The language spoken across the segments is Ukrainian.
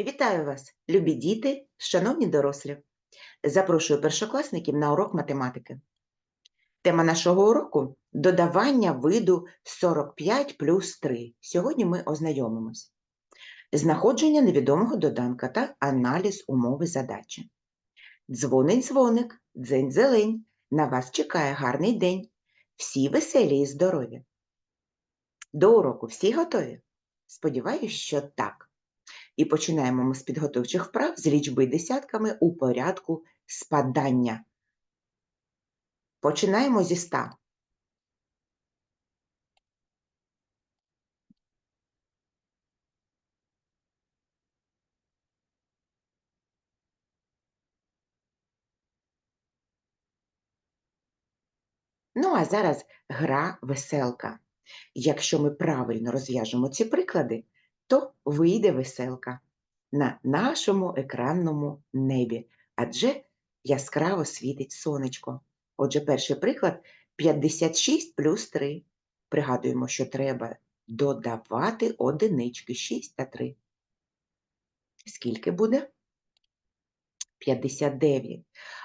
Вітаю вас, любі діти, шановні дорослі. Запрошую першокласників на урок математики. Тема нашого уроку додавання виду 45 плюс 3. Сьогодні ми ознайомимось. Знаходження невідомого доданка та аналіз умови задачі. Дзвонить дзвоник, дзень зелень. На вас чекає гарний день. Всі веселі і здорові. До уроку всі готові? Сподіваюсь, що так. І починаємо ми з підготовчих вправ з лічби десятками у порядку спадання. Починаємо зі 100. Ну, а зараз гра веселка. Якщо ми правильно розв'яжемо ці приклади, то вийде веселка на нашому екранному небі, адже яскраво світить сонечко. Отже, перший приклад 56 плюс 3. Пригадуємо, що треба додавати одинички 6 та 3. Скільки буде? 59.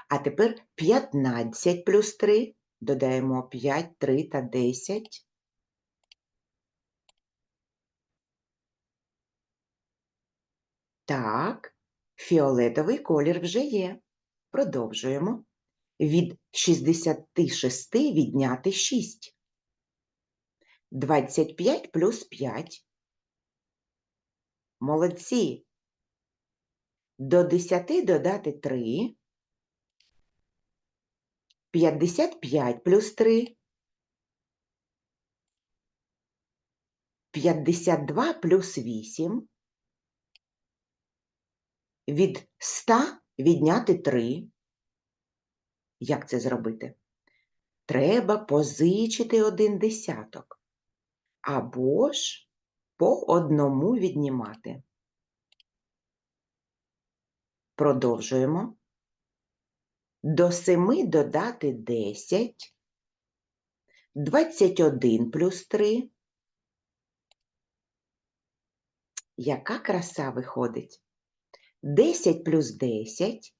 А тепер 15 плюс 3. Додаємо 5, 3 та 10. Так, фіолетовий колір вже є. Продовжуємо. Від 66 відняти 6. 25 плюс 5. Молодці. До 10 додати 3. 55 плюс 3. 52 плюс 8. Від 100 відняти 3. Як це зробити? Треба позичити один десяток. Або ж по одному віднімати. Продовжуємо. До 7 додати 10. 21 плюс 3. Яка краса виходить? 10 плюс 10.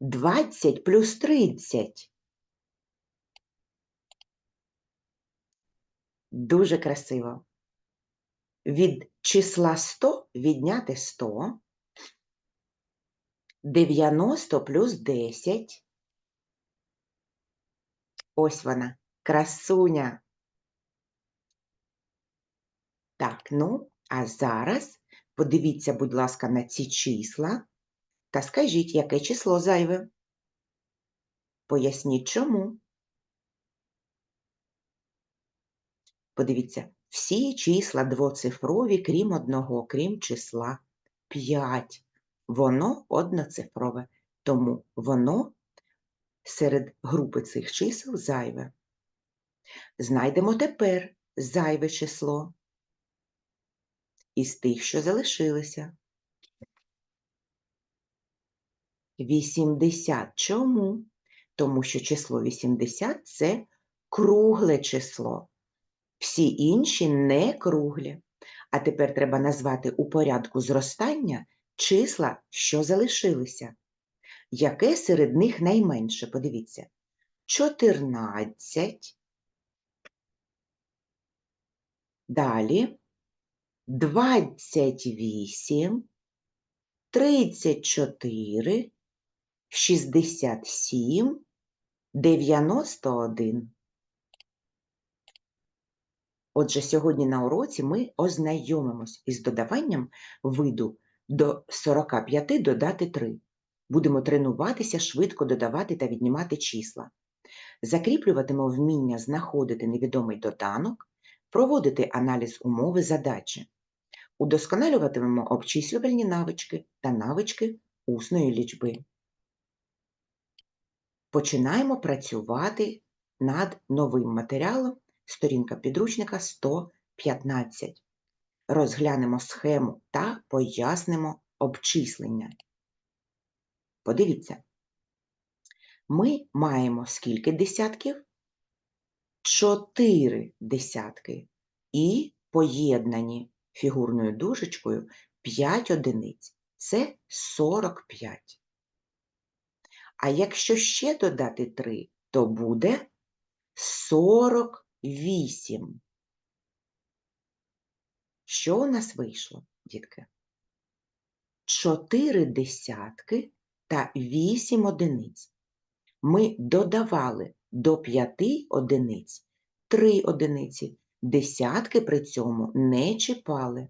20 плюс 30. Дуже красиво. Від числа 100 відняти 100. 90 плюс 10. Ось вона, красуня. Так, ну, а зараз подивіться, будь ласка, на ці числа та скажіть, яке число зайве. Поясніть чому. Подивіться, всі числа двоцифрові, крім одного, крім числа 5. Воно одноцифрове, тому воно серед групи цих чисел зайве. Знайдемо тепер зайве число із тих, що залишилися. 80. Чому? Тому що число 80 – це кругле число. Всі інші не круглі. А тепер треба назвати у порядку зростання числа, що залишилися. Яке серед них найменше? Подивіться. 14. Далі 28, 34, 67, 91. Отже, сьогодні на уроці ми ознайомимось із додаванням виду до 45 додати 3. Будемо тренуватися швидко додавати та віднімати числа. Закріплюватимо вміння знаходити невідомий доданок, проводити аналіз умови задачі. Удосконалюватимемо обчислювальні навички та навички усної лічби. Починаємо працювати над новим матеріалом, сторінка підручника 115. Розглянемо схему та пояснимо обчислення. Подивіться, ми маємо скільки десятків? Чотири десятки і поєднані фігурною дужечкою 5 одиниць. Це 45. А якщо ще додати 3, то буде 48. Що у нас вийшло, дітки? 4 десятки та 8 одиниць. Ми додавали до 5 одиниць 3 одиниці. Десятки при цьому не чіпали.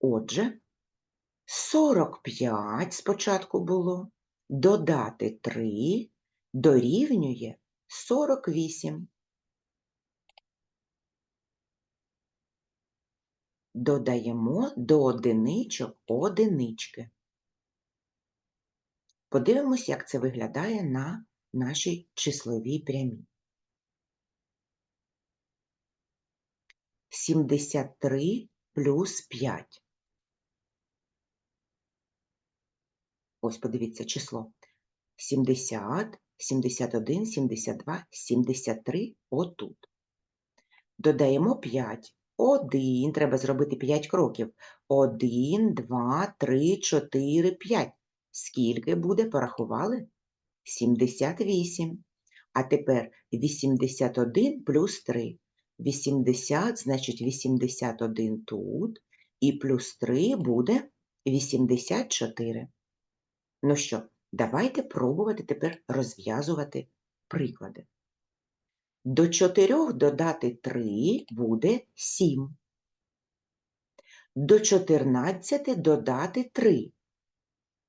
Отже, 45 спочатку було, додати 3 дорівнює 48. Додаємо до одиничок одинички. Подивимось, як це виглядає на нашій числовій прямій. 73 плюс 5. Ось подивіться число. 70, 71, 72, 73 отут. Додаємо 5. 1. Треба зробити 5 кроків. 1, 2, 3, 4, 5. Скільки буде, порахували? 78. А тепер 81 плюс 3. 80, значить 81 тут, і плюс 3 буде 84. Ну що, давайте пробувати тепер розв'язувати приклади. До 4 додати 3 буде 7. До 14 додати 3.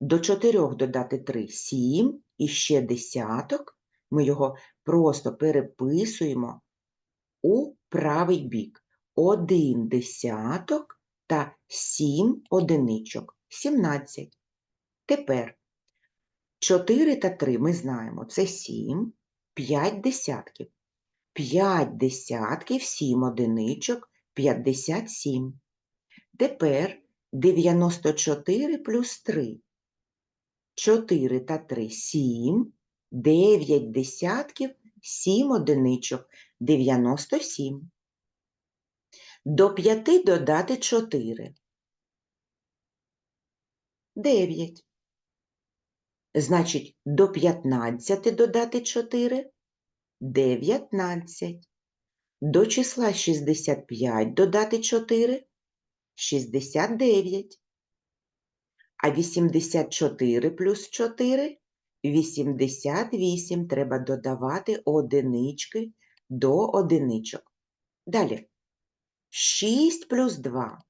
До 4 додати 3 – 7, і ще десяток, ми його просто переписуємо у правий бік. 1 десяток та 7 одиничок – 17. Тепер 4 та 3 ми знаємо, це 7, 5 десятків. 5 десятків, 7 одиничок, 57. Тепер 94 плюс 3. 4 та 3 – 7, 9 десятків, 7 одиничок, 97. До 5 додати 4. 9. Значить, до 15 додати 4 – 19. До числа 65 додати 4 – 69. А 84 плюс 4 – 88. Треба додавати одинички до одиничок. Далі. 6 плюс 2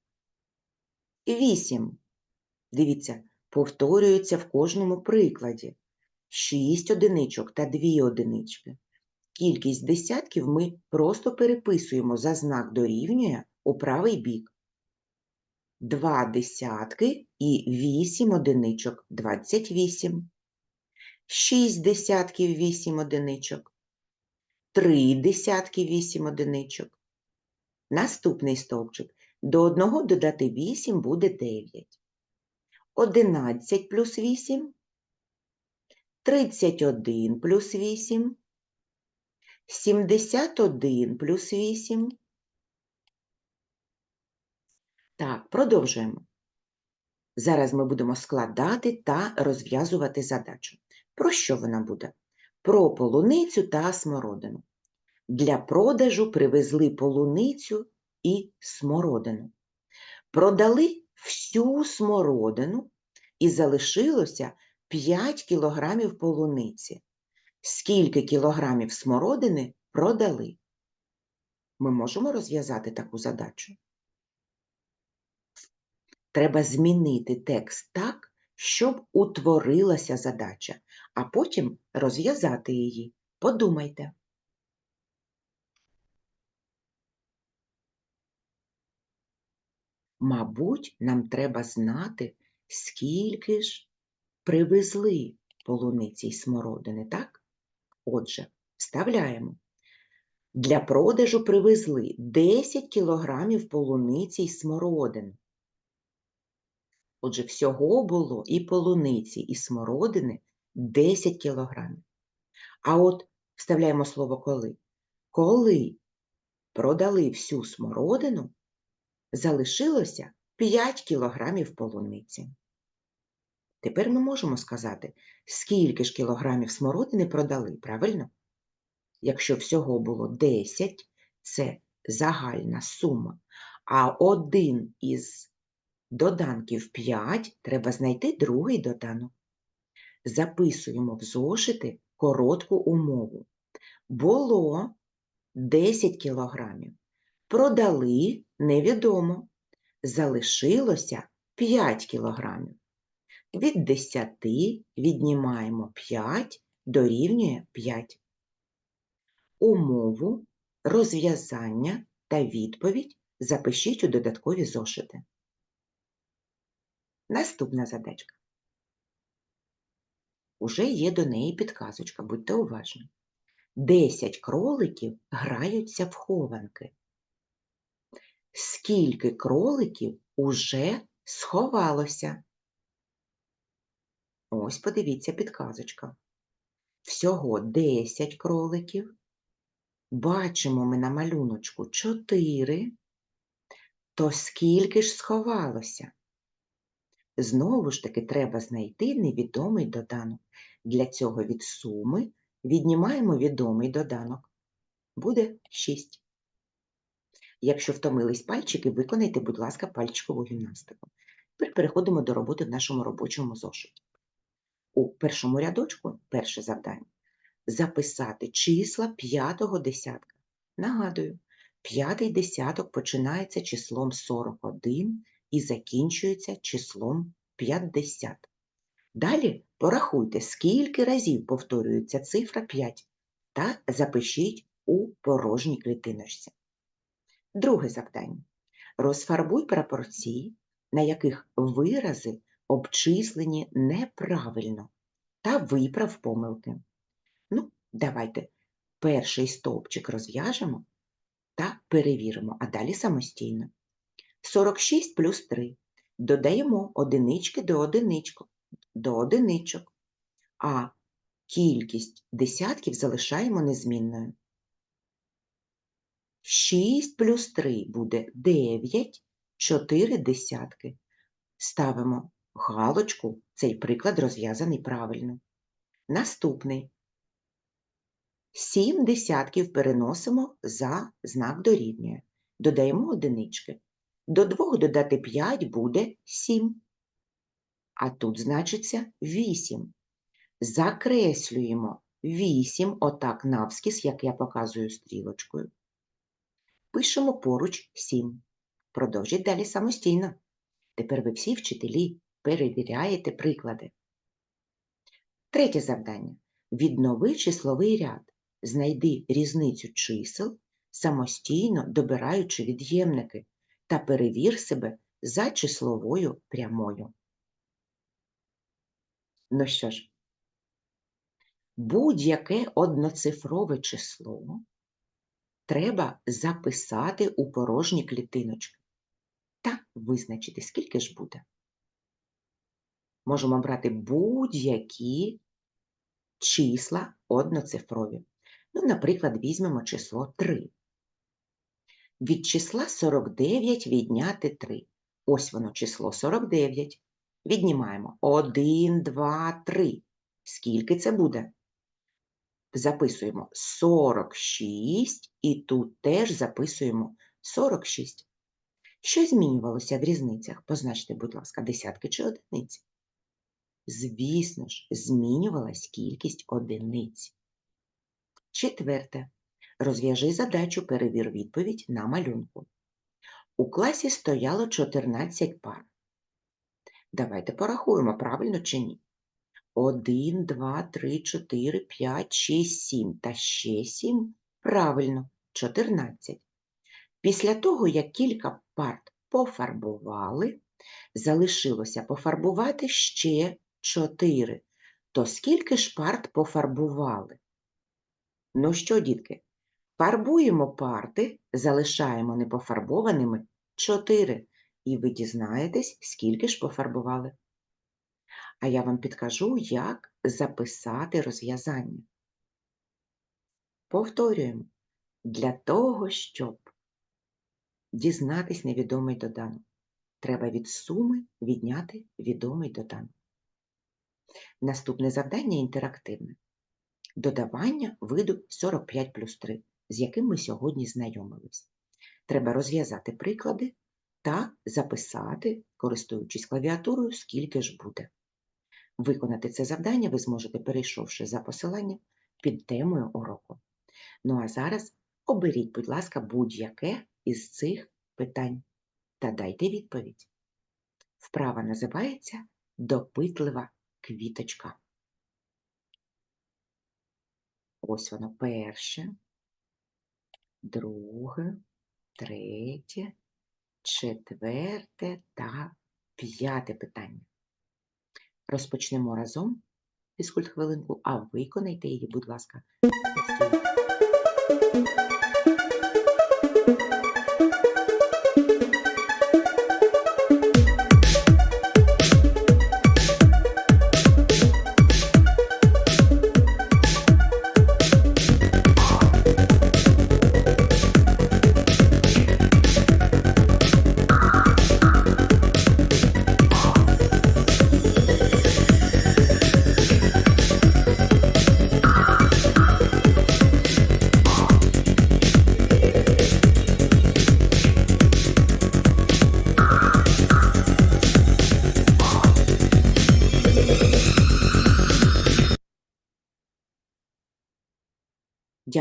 – 8. Дивіться, повторюється в кожному прикладі. 6 одиничок та 2 одинички. Кількість десятків ми просто переписуємо за знак дорівнює у правий бік. 2 десятки і 8 одиничок – 28. 6 десятків 8 одиничок. 3 десятки 8 одиничок. Наступний стовпчик. До 1 додати 8 буде 9. 11 плюс 8. 31 плюс 8. 71 плюс 8. Так, продовжуємо. Зараз ми будемо складати та розв'язувати задачу. Про що вона буде? Про полуницю та смородину. Для продажу привезли полуницю і смородину. Продали всю смородину і залишилося 5 кілограмів полуниці. Скільки кілограмів смородини продали? Ми можемо розв'язати таку задачу? Треба змінити текст так, щоб утворилася задача, а потім розв'язати її. Подумайте. Мабуть, нам треба знати, скільки ж привезли полуниці й смородини, так? Отже, вставляємо. Для продажу привезли 10 кілограмів полуниці й смородини. Отже, всього було і полуниці, і смородини 10 кілограмів. А от вставляємо слово коли. Коли продали всю смородину, залишилося 5 кілограмів полуниці. Тепер ми можемо сказати, скільки ж кілограмів смородини продали, правильно? Якщо всього було 10, це загальна сума, а один із доданків 5 треба знайти другий доданок. Записуємо в зошити коротку умову. Було 10 кілограмів. Продали невідомо. Залишилося 5 кілограмів. Від 10 віднімаємо 5, дорівнює 5. Умову, розв'язання та відповідь запишіть у додаткові зошити. Наступна задачка. Уже є до неї підказочка, будьте уважні. 10 кроликів граються в хованки. Скільки кроликів уже сховалося? Ось подивіться підказочка. Всього 10 кроликів. Бачимо ми на малюночку 4. То скільки ж сховалося? Знову ж таки треба знайти невідомий доданок. Для цього від суми віднімаємо відомий доданок. Буде 6. Якщо втомились пальчики, виконайте, будь ласка, пальчикову гімнастику. Тепер переходимо до роботи в нашому робочому зошиті. У першому рядочку перше завдання записати числа п'ятого десятка. Нагадую, п'ятий десяток починається числом 41 і закінчується числом 50. Далі порахуйте, скільки разів повторюється цифра 5 та запишіть у порожній клітиночці. Друге завдання. Розфарбуй прапорці, на яких вирази обчислені неправильно, та виправ помилки. Ну, давайте перший стовпчик розв'яжемо та перевіримо, а далі самостійно. 46 плюс 3. Додаємо одинички до одиничок, до одиничок, а кількість десятків залишаємо незмінною. 6 плюс 3 буде 9, 4 десятки. Ставимо галочку, цей приклад розв'язаний правильно. Наступний. 7 десятків переносимо за знак дорівнює. Додаємо одинички. До 2 додати 5 буде 7. А тут значиться 8. Закреслюємо 8 отак навскіз, як я показую стрілочкою. Пишемо поруч 7. Продовжіть далі самостійно. Тепер ви всі вчителі перевіряєте приклади. Третє завдання. Віднови числовий ряд. Знайди різницю чисел, самостійно добираючи від'ємники, та перевір себе за числовою прямою. Ну що ж, будь-яке одноцифрове число треба записати у порожні клітиночки та визначити, скільки ж буде. Можемо брати будь-які числа одноцифрові. Ну, наприклад, візьмемо число 3. Від числа 49 відняти 3. Ось воно число 49. Віднімаємо 1, 2, 3. Скільки це буде? Записуємо 46 і тут теж записуємо 46. Що змінювалося в різницях? Позначте, будь ласка, десятки чи одиниці. Звісно ж, змінювалась кількість одиниць. Четверте. Розв'яжи задачу, перевір відповідь на малюнку. У класі стояло 14 пар. Давайте порахуємо, правильно чи ні. 1, 2, 3, 4, 5, 6, 7 та ще 7. Правильно, 14. Після того, як кілька парт пофарбували, залишилося пофарбувати ще 4. То скільки ж парт пофарбували? Ну що, дітки, фарбуємо парти, залишаємо непофарбованими 4. І ви дізнаєтесь, скільки ж пофарбували. А я вам підкажу, як записати розв'язання. Повторюємо. Для того, щоб дізнатись невідомий доданок. Треба від суми відняти відомий доданок. Наступне завдання інтерактивне. Додавання виду 45 плюс 3, з яким ми сьогодні знайомились. Треба розв'язати приклади та записати, користуючись клавіатурою, скільки ж буде. Виконати це завдання ви зможете, перейшовши за посиланням під темою уроку. Ну а зараз оберіть, будь ласка, будь-яке із цих питань та дайте відповідь. Вправа називається допитлива квіточка. Ось воно перше, друге, третє, четверте та п'яте питання. Розпочнемо разом фізкульт хвилинку, а виконайте її, будь ласка,